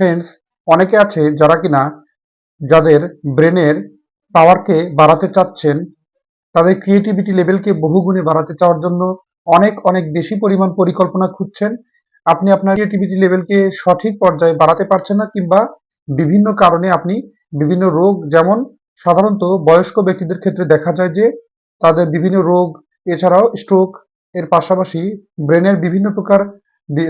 Friends অনেকে আছে যারা কিনা যাদের ব্রেনের পাওয়ারকে বাড়াতে চাচ্ছেন, তাদের ক্রিয়েটিভিটি লেভেলকে বহুগুণে বাড়াতে চাওয়ার জন্য অনেক অনেক বেশি পরিমাণ পরিকল্পনা খুঁজছেন। আপনি আপনার ক্রিয়েটিভিটি লেভেলকে সঠিক পর্যায়ে বাড়াতে পারছেন না কিংবা বিভিন্ন কারণে আপনি বিভিন্ন রোগ, যেমন সাধারণত বয়স্ক ব্যক্তিদের ক্ষেত্রে দেখা যায় যে তাদের বিভিন্ন রোগ, এছাড়াও স্ট্রোক এর পাশাপাশি ব্রেনের বিভিন্ন প্রকার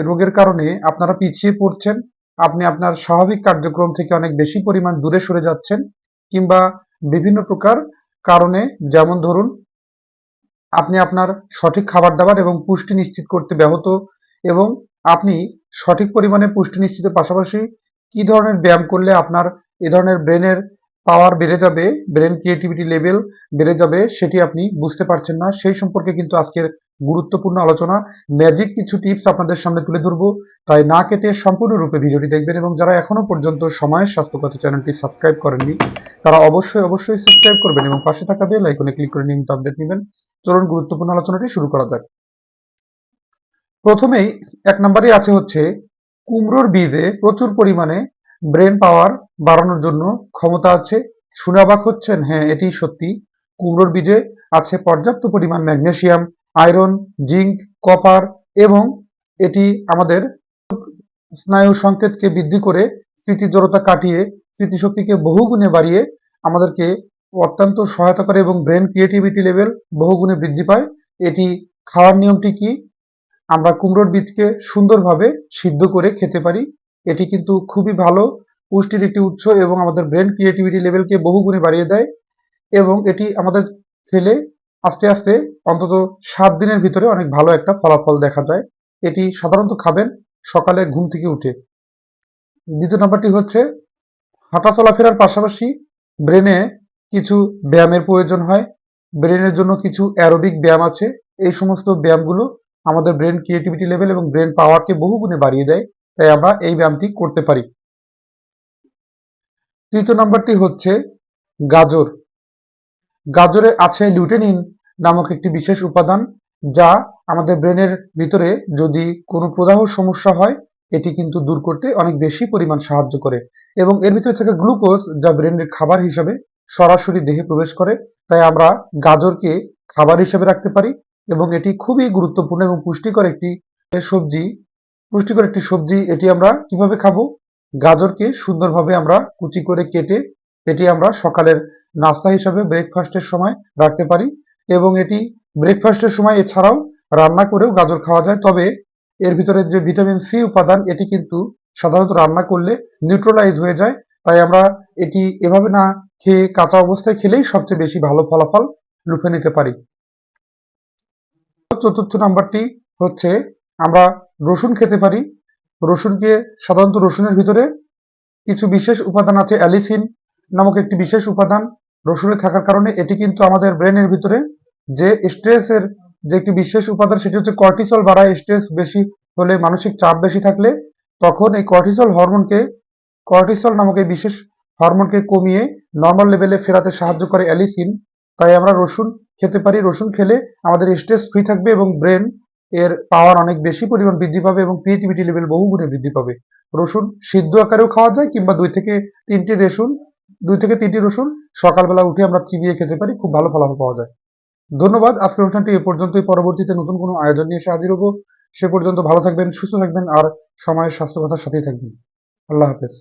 রোগের কারণে আপনারা পিছিয়ে পড়ছেন। আপনি আপনার স্বাভাবিক কার্যক্রম থেকে অনেক বেশি পরিমাণ দূরে সরে যাচ্ছেন কিংবা বিভিন্ন প্রকার কারণে, যেমন ধরুন, আপনি আপনার সঠিক খাবার দাবার এবং পুষ্টি নিশ্চিত করতে ব্যাহত এবং আপনি সঠিক পরিমাণে পুষ্টি নিশ্চিতের পাশাপাশি কি ধরনের ব্যায়াম করলে আপনার এ ধরনের ব্রেনের পাওয়ার বেড়ে যাবে, ব্রেন ক্রিয়েটিভিটি লেভেল বেড়ে যাবে, সেটি আপনি বুঝতে পারছেন না। সেই সম্পর্কে কিন্তু আজকের গুরুত্বপূর্ণ আলোচনা। ম্যাজিক কিছু টিপস আপনাদের সামনে তুলে ধরবো। তাই না কেটে সম্পূর্ণরূপে ভিডিওটি দেখবেন এবং যারা এখনও পর্যন্ত সময়ের স্বাস্থ্যকথা চ্যানেলটি সাবস্ক্রাইব করেননি, তারা অবশ্যই অবশ্যই সাবস্ক্রাইব করবেন এবং পাশে থাকা বেল আইকনে ক্লিক করে নিয়মিত আপডেট নেবেন। চলুন গুরুত্বপূর্ণ আলোচনাটি শুরু করা যাক। প্রথমেই এক নম্বরে আছে হচ্ছে, কুমড়োর বীজে প্রচুর পরিমাণে ব্রেন পাওয়ার বাড়ানোর জন্য ক্ষমতা আছে। শুনে অবাক হচ্ছেন হ্যাঁ এটি সত্যি। কুমড়োর বীজে আছে পর্যাপ্ত পরিমাণ ম্যাগনেসিয়াম। আয়রন, জিঙ্ক, কপার এবং এটি আমাদের স্নায়ু সংকেতকে বৃদ্ধি করে স্মৃতি জড়তা কাটিয়ে স্মৃতিশক্তিকে বহুগুণে বাড়িয়ে আমাদেরকে অত্যন্ত সহায়তা করে এবং ব্রেন ক্রিয়েটিভিটি লেভেল বহুগুণে বৃদ্ধি পায়। এটি খাওয়ার নিয়মটি কি? আমরা কুমড়োর বীজকে সুন্দরভাবে সিদ্ধ করে খেতে পারি। এটি কিন্তু খুবই ভালো পুষ্টির একটি উৎস এবং আমাদের ব্রেন ক্রিয়েটিভিটি লেভেলকে বহুগুণে বাড়িয়ে দেয় এবং এটি আমাদের খেলে আস্তে আস্তে অন্তত সাত দিনের ভিতরে অনেক ভালো একটা ফলাফল দেখা যায়। এটি সাধারণত খাবেন সকালে ঘুম থেকে উঠে। দ্বিতীয় নাম্বারটি হচ্ছে, হাঁটা চলাফেরার পাশাপাশি ব্রেনে কিছু ব্যায়ামের প্রয়োজন হয়। ব্রেনের জন্য কিছু অ্যারোবিক ব্যায়াম আছে। এই সমস্ত ব্যায়ামগুলো আমাদের ব্রেন ক্রিয়েটিভিটি লেভেল এবং ব্রেন পাওয়ারকে বহুগুণে বাড়িয়ে দেয়। তাই আমরা এই ব্যায়ামটি করতে পারি। তৃতীয় নাম্বারটি হচ্ছে, গাজর। গাজরে আছে লিউটেনিন নামক একটি বিশেষ উপাদান যা আমাদের ব্রেনের ভিতরে যদি কোনো প্রদাহ সমস্যা হয়, এটি কিন্তু দূর করতে অনেক বেশি পরিমাণ সাহায্য করে। এবং এর ভিতরে থাকে গ্লুকোজ যা ব্রেনের খাবার হিসাবে সরাসরি দেহে প্রবেশ করে, তাই আমরা গাজরকে খাবার হিসেবে রাখতে পারি এবং এটি খুবই গুরুত্বপূর্ণ এবং পুষ্টিকর একটি সবজি। পুষ্টিকর একটি সবজি, এটি আমরা কীভাবে খাব? গাজরকে সুন্দরভাবে আমরা কুচি করে কেটে এটি আমরা সকালের নাস্তা হিসাবে ব্রেকফাস্টের সময় রাখতে পারি এবং এটি ব্রেকফাস্টের সময় এছাড়াও রান্না করেও গাজর খাওয়া যায়। তবে এর ভিতরে যে ভিটামিন সি উপাদান, এটি কিন্তু সাধারণত রান্না করলে নিউট্রালাইজ হয়ে যায়। তাই আমরা এটি এভাবে না খেয়ে কাঁচা অবস্থায় খেলেই সবচেয়ে বেশি ভালো ফলাফল লুফে নিতে পারি। চতুর্থ নাম্বারটি হচ্ছে আমরা রসুন খেতে পারি। রসুনকে সাধারণত রসুনের ভিতরে কিছু বিশেষ উপাদান আছে অ্যালিসিন নামক একটি বিশেষ উপাদান রসুনে থাকার কারণে এটি কিন্তু আমাদের ব্রেনের ভিতরে যে স্ট্রেসের যে একটি বিশেষ উপাদান সেটি হচ্ছে কর্টিসল বাড়ায় স্ট্রেস বেশি হলে মানসিক চাপ বেশি থাকলে তখন এই কর্টিসল হরমোনকে কর্টিসল নামক এই বিশেষ হরমোনকে কমিয়ে নর্মাল লেভেলে ফেরাতে সাহায্য করে অ্যালিসিন। তাই আমরা রসুন খেতে পারি। রসুন খেলে আমাদের স্ট্রেস ফ্রি থাকবে এবং ব্রেন এর পাওয়ার অনেক বেশি পরিমাণ বৃদ্ধি পাবে এবং ক্রিয়েটিভিটি লেভেল বহুগুণে বৃদ্ধি পাবে। রসুন সিদ্ধ আকারেও খাওয়া যায় কিংবা দুই থেকে তিনটি রসুন দুই থেকে তিনটি রসুন সকালবেলা উঠে আমরা চিবিয়ে খেতে পারি, খুব ভালো ফলাফল পাওয়া যায়। ধন্যবাদ, আজকের অনুষ্ঠানটি এ পর্যন্তই। পরবর্তীতে নতুন কোনো আয়োজন নিয়ে এসে হাজির হব। সে পর্যন্ত ভালো থাকবেন, সুস্থ থাকবেন, আর সময়ের স্বাস্থ্য কথার সাথেই থাকবেন। আল্লাহ হাফেজ।